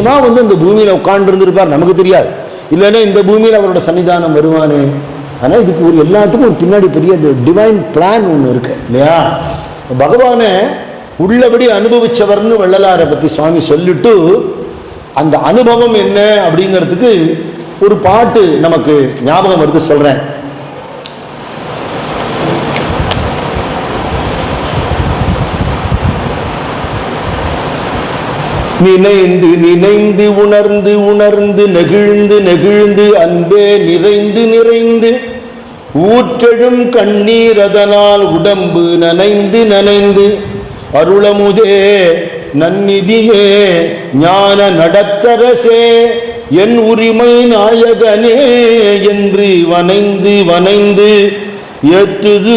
நிச்சயமா வந்து இந்த பூமியில் உட்கார்ந்து இருந்திருப்பார் நமக்கு தெரியாது. இல்லைன்னா இந்த பூமியில் அவரோட சன்னிதானம் வருவானே ஆனால் இதுக்கு ஒரு எல்லாத்துக்கும் ஒரு பின்னாடி பெரிய இந்த டிவைன் பிளான் ஒன்று இருக்கு இல்லையா? பகவானை உள்ளபடி அனுபவிச்சவர்னு வள்ளலாரை பற்றி சுவாமி சொல்லிட்டு அந்த அனுபவம் என்ன அப்படிங்கிறதுக்கு ஒரு பாட்டு நமக்கு ஞாபகம் வருது சொல்கிறேன் நினைந்து நினைந்து உணர்ந்து உணர்ந்து நெகிழ்ந்து நெகிழ்ந்து அன்பே நிறைந்து நிறைந்து ஊற்றெழும் கண்ணீர் அதனால் உடம்பு நனைந்து நனைந்து அருளமுதே நன்னிதியே ஞான நடத்தரசே என் உரிமை நாயகனே என்று வனைந்து வனைந்து ஏற்றுது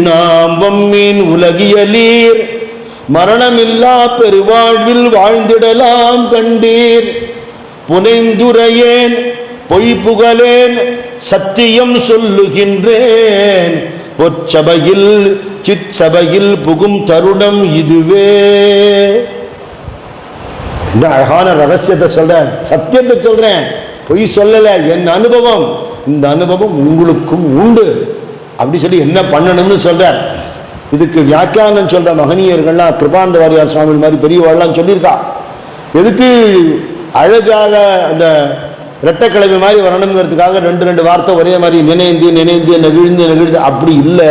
நாம் வம்மின் உலகியலீர் மரணமில்லா பெருவாழ்வில் வாழ்ந்திடலாம் கண்டீர். புனைந்துரையேன் பொய் புகழேன் சத்தியம் சொல்லுகின்றேன். பொற்சபையில் சிற்சபையில் புகும் தருணம் இதுவே. என்ன அழகான ரகசியத்தை சொல்றேன் சத்தியத்தை சொல்றேன். பொய் சொல்லல என் அனுபவம். இந்த அனுபவம் உங்களுக்கும் உண்டு. அப்படி சொல்லி என்ன பண்ணணும்னு சொல்றார். இதுக்கு வியாக்கியானம் சொல்ற மகனியர்கள்லாம் கிருபாந்த வாரியார் சுவாமி மாதிரி பெரியவாள்லாம் சொல்லியிருக்கா. எதுக்கு அழகாக அந்த ரெட்டைக்கிழமை மாதிரி வரணுங்கிறதுக்காக ரெண்டு ரெண்டு வார்த்தை ஒரே மாதிரி நினைந்து நினைந்து நெகிழ்ந்து நெகிழ்ந்து. அப்படி இல்லை.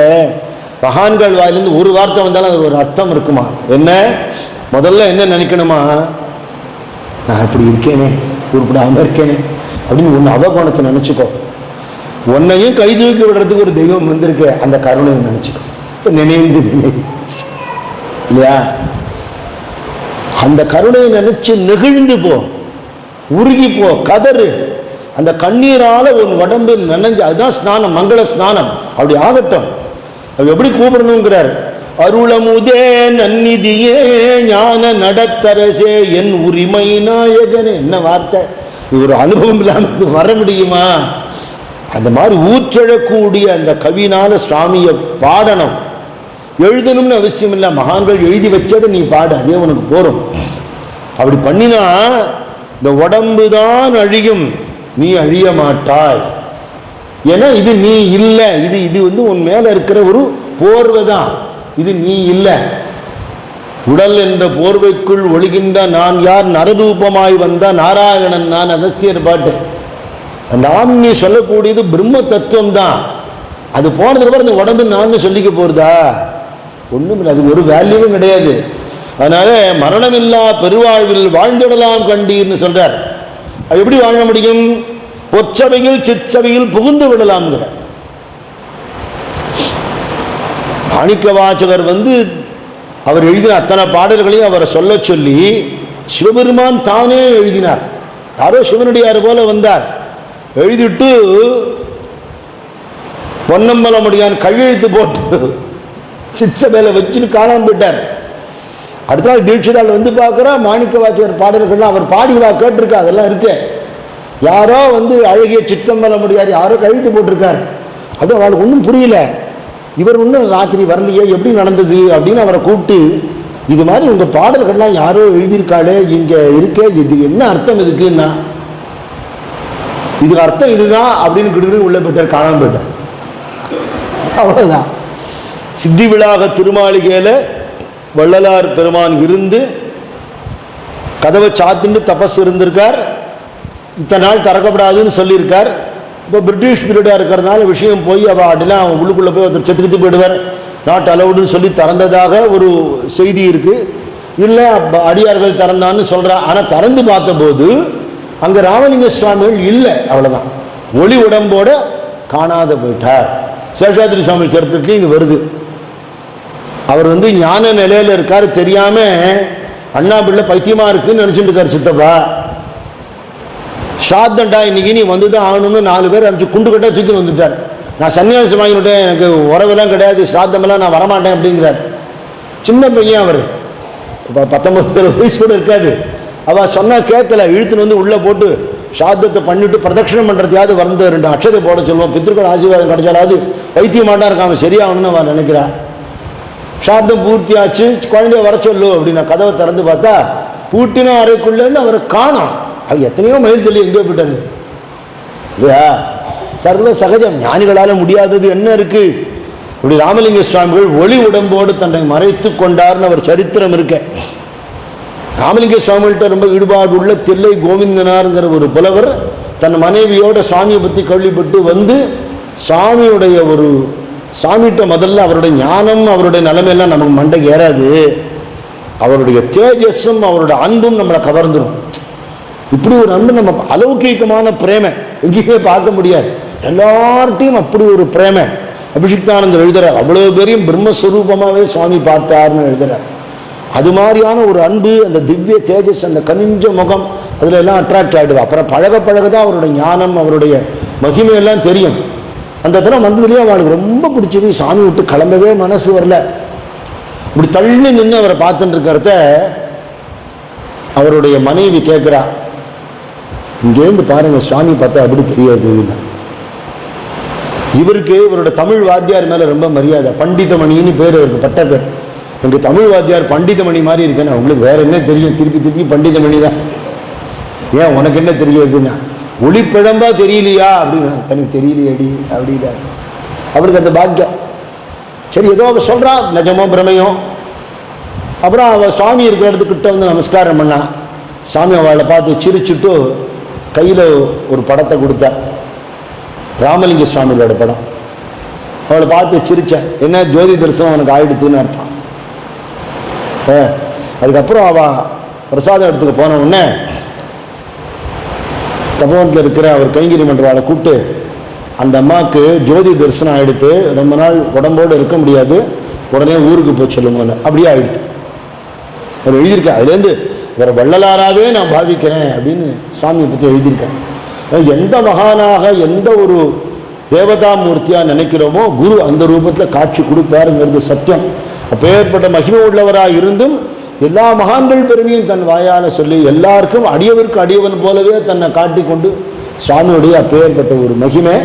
மகான்கள் வாயிலிருந்து ஒரு வார்த்தை வந்தாலும் அது ஒரு அர்த்தம் இருக்குமா? என்ன? முதல்ல என்ன நினைக்கணுமா? நான் இப்படி இருக்கேனே உருப்படாம இருக்கேனே அப்படின்னு ஒன்று அவகோணத்தை நினச்சிக்கோ. உன்னையும் கைதூக்கி விடுறதுக்கு ஒரு தெய்வம் வந்திருக்கு அந்த கருணையை நினச்சிக்கோ. நினைந்து இல்லையா? அந்த கருணையை நினைச்சு நெகிழ்ந்து போ. உருகி போ கதறு. அந்த கண்ணீரால உன் உடம்பு நனைஞ்சு அதுதான் ஸ்நானம் மங்கள ஸ்நானம். அப்படி ஆகட்டும். அவர் எப்படி கூப்பிடணுங்கிறார்? அருளமுதே நன்னிதியே ஞான நடத்தரசே என் உரிமை நாயகனே. என்ன வார்த்தை? ஒரு அனுபவம் இல்லாமல் வர முடியுமா? அந்த மாதிரி ஊற்றெழக்கூடிய அந்த கவினால சுவாமியை பாடணும். எழுதணும்னு அவசியம் இல்லை மகான்கள் எழுதி வச்சதை நீ பாடு அதே உனக்கு போகிறோம் அப்படி பண்ணினா இந்த உடம்பு தான் அழியும். நீ அழிய மாட்டாய். ஏன்னா இது நீ இல்லை. இது இது வந்து உன் மேலே இருக்கிற ஒரு போர்வை தான். இது நீ இல்லை. உடல் என்ற போர்வைக்குள் ஒழுகின்ற நான் யார்? நரரூபமாய் வந்த நாராயணன் நான் அகஸ்தியர் பாட்டு. அந்த நீ சொல்லக்கூடியது பிரம்ம தத்துவம் தான். அது போனதுக்கு அப்புறம் இந்த உடம்பு நான் சொல்லிக்க போகிறதா ஒன்றும் இல்லை அது ஒரு வேல்யூவும் கிடையாது. அதனால மரணமில்லா பெருவாழ்வில் வாழ்ந்துடலாம் கண்டீர்னு சொல்றார். அது எப்படி வாழ முடியும்? பொற்சபையில் சிற்சபையில் புகுந்து விடலாம்ங்கிற. மாணிக்க வாசகர் வந்து அவர் எழுதின அத்தனை பாடல்களையும் அவரை சொல்ல சொல்லி சிவபெருமான் தானே எழுதினார். யாரோ சிவனடியார் போல வந்தார். எழுதிட்டு பொன்னம்பலமுடியான் கையெழுத்து போட்டு சித்த மேலே வச்சுன்னு காணாமல் போயிட்டார். அடுத்த நாள் தீட்சிதால் வந்து பார்க்குறா மாணிக்க வாசகர் பாடல்கள்லாம் அவர் பாடிவா கேட்டிருக்கா அதெல்லாம் இருக்கு. யாரோ வந்து அழகிய சித்தம்பலம் முடியாது யாரோ கழுத்து போட்டிருக்காரு. அப்படி அவளுக்கு ஒன்றும் புரியல. இவர் ஒன்றும் ராத்திரி வரலையே எப்படி நடந்தது அப்படின்னு அவரை கூப்பிட்டு இது மாதிரி உங்கள் பாடல்கள்லாம் யாரோ எழுதியிருக்காளே இங்கே இருக்கே இது என்ன அர்த்தம் இதுக்குன்னா? இதுக்கு அர்த்தம் இதுதான் அப்படின்னு கிட்டு உள்ளே போயிட்டார் காணாமல் போயிட்டார். அவ்வளோதான் சித்தி விழாக திருமாளிகையில் வள்ளலார் பெருமான் இருந்து கதவை சாத்தின்னு தபஸ் இருந்திருக்கார். இத்தனை நாள் திறக்கப்படாதுன்னு சொல்லியிருக்கார். இப்போ பிரிட்டிஷ் பீரியடாக இருக்கிறதுனால விஷயம் போய் அவள் அப்படிலாம் உள்ளுக்குள்ளே போய் ஒருத்தர் செத்துக்கிட்டு போயிடுவார். நாட் அலவுடுன்னு சொல்லி திறந்ததாக ஒரு செய்தி இருக்குது இல்லை அடியார்கள் திறந்தான்னு சொல்றா. ஆனால் திறந்து பார்த்தபோது அங்கே ராமலிங்க சுவாமிகள் இல்லை அவ்வளோதான் ஒளி உடம்போட காணாத போயிட்டார். சேஷாத்திரி சுவாமி சரித்திரத்துலேயும் இது வருது. அவர் வந்து ஞான நிலையில் இருக்கார் தெரியாம அண்ணா பிள்ளை பைத்தியமா இருக்குன்னு நினைச்சிட்டு இருக்கார் சித்தப்பா. சாத்தண்டா இன்னைக்கு நீ வந்து தான் ஆகணும்னு நாலு பேர் அனுப்பிச்சு குண்டு கட்டா தூக்கி வந்துட்டார். நான் சன்னியாசம் வாங்கிவிட்டேன் எனக்கு உறவெல்லாம் கிடையாது சாத்தமெல்லாம் நான் வரமாட்டேன் அப்படிங்கிறார். சின்ன பையன் அவர். இப்போ பத்தொன்பது வயசு கூட இருக்காது. அவ சொன்னா கேட்கல இழுத்துன்னு வந்து உள்ளே போட்டு சாத்தத்தை பண்ணிட்டு பிரதட்சணம் பண்ணுறதையாவது வந்து ரெண்டு அக்ஷதை போட சொல்லுவோம். பித்திருக்கள் ஆசீர்வாதம் கிடைச்சாலாவது வைத்தியமாட்டா இருக்கான் சரியாகணும்னு அவன் நினைக்கிறான் சாத்தம் பூர்த்தியாச்சு குழந்தைய வர சொல்லு அப்படின்னு கதவை திறந்து பார்த்தா பூட்டின அறைக்குள்ளேருந்து அவரை காணும். அவர் எத்தனையோ மயில் சொல்லி எங்கே போயிட்டாரு. இல்லையா? சர்வ சகஜம் ஞானிகளால் முடியாதது என்ன இருக்கு? இப்படி ராமலிங்க சுவாமிகள் ஒளி உடம்போடு தன்னை மறைத்து கொண்டார்னு அவர் சரித்திரம் இருக்க. ராமலிங்க சுவாமிகள்கிட்ட ரொம்ப ஈடுபாடு உள்ள தில்லை கோவிந்தனாருங்கிற ஒரு புலவர் தன் மனைவியோட சுவாமியை பற்றி கேள்விப்பட்டு வந்து சுவாமியுடைய ஒரு சாமிகிட்ட முதல்ல அவருடைய ஞானம் அவருடைய நிலைமையெல்லாம் நமக்கு மண்டை ஏறாது. அவருடைய தேஜஸும் அவருடைய அன்பும் நம்மளை கவர்ந்துடும் இப்படி ஒரு அன்பு நம்ம அலௌகீகமான பிரேமை எங்கேயுமே பார்க்க முடியாது. எல்லார்ட்டையும் அப்படி ஒரு பிரேமை. அபிஷிக்தானந்தர் எழுதுறார் அவ்வளோ பேரையும் பிரம்மஸ்வரூபமாகவே சுவாமி பார்த்தார்னு எழுதுறார். அது மாதிரியான ஒரு அன்பு அந்த திவ்ய தேஜஸ் அந்த கனிஞ்ச முகம் அதில் எல்லாம் அட்ராக்ட் ஆகிடுவா அப்புறம் பழக பழக தான் அவருடைய ஞானம் அவருடைய மகிமையெல்லாம் தெரியும். அந்த தினம் வந்ததுலேயே அவளுக்கு ரொம்ப பிடிச்சது. சாமி விட்டு கிளம்பவே மனசு வரல. இப்படி தள்ளி நின்று அவரை பார்த்துட்டு இருக்கிறத அவருடைய மனைவி கேட்குறா இங்கேருந்து பாருங்க சுவாமி பார்த்தா அப்படி தெரியாது. இவருக்கு இவரோட தமிழ் வாத்தியார் மேலே ரொம்ப மரியாதை. பண்டிதமணின்னு பேர் இவருக்கு பட்ட பேர். எங்க தமிழ் வாத்தியார் பண்டிதமணி மாதிரி இருக்கேன்னு உங்களுக்கு வேற என்ன தெரியும்? திருப்பி திருப்பி பண்டிதமணி தான் ஏன் உனக்கு என்ன தெரியாதுன்னா? ஒளிப்பிழம்பா தெரியலையா அப்படின்னு எனக்கு தெரியலையடி அப்படின்னா அவருக்கு அந்த பாக்கியம். சரி ஏதோ அவள் சொல்றா நிஜமோ பிரமையோ. அப்புறம் அவள் சுவாமி இருக்கிற இடத்துக்கிட்ட வந்து நமஸ்காரம் பண்ணா. சாமி அவளை பார்த்து சிரிச்சுட்டு கையில் ஒரு படத்தை கொடுத்தா ராமலிங்க சுவாமிகளோட படம். அவளை பார்த்து சிரித்தேன் என்ன ஜோதி தரிசனம் உனக்கு ஆயிடுத்துன்னு அர்த்தம். அதுக்கப்புறம் அவள் பிரசாதம் இடத்துக்கு போன உடனே தபோவனத்தில் இருக்கிற அவர் கைங்கிரி மன்றவாளை கூப்பிட்டு அந்த அம்மாவுக்கு ஜோதி தரிசனம் ஆயிடுத்து ரொம்ப நாள் உடம்போடு இருக்க முடியாது உடனே ஊருக்கு போய் சொல்லுங்கள் அப்படியே ஆயிடுத்து அவர் எழுதியிருக்கேன் அதுலேருந்து இவர் வள்ளலாராகவே நான் பாவிக்கிறேன் அப்படின்னு சுவாமியை பற்றி எழுதியிருக்கேன் எந்த மகானாக எந்த ஒரு தேவதா மூர்த்தியாக நினைக்கிறோமோ குரு அந்த ரூபத்தில் காட்சி கொடுப்பாருங்கிறது சத்தியம். அப்பேற்பட்ட மகிமை உள்ளவராக இருந்தும் எல்லா மகான்கள் பெருமையும் தன் வாயால் சொல்லி எல்லாருக்கும் அடியவருக்கு அடியவன் போலவே தன்னை காட்டிக்கொண்டு சுவாமியுடைய அப்பேற்பட்ட ஒரு மகிமை.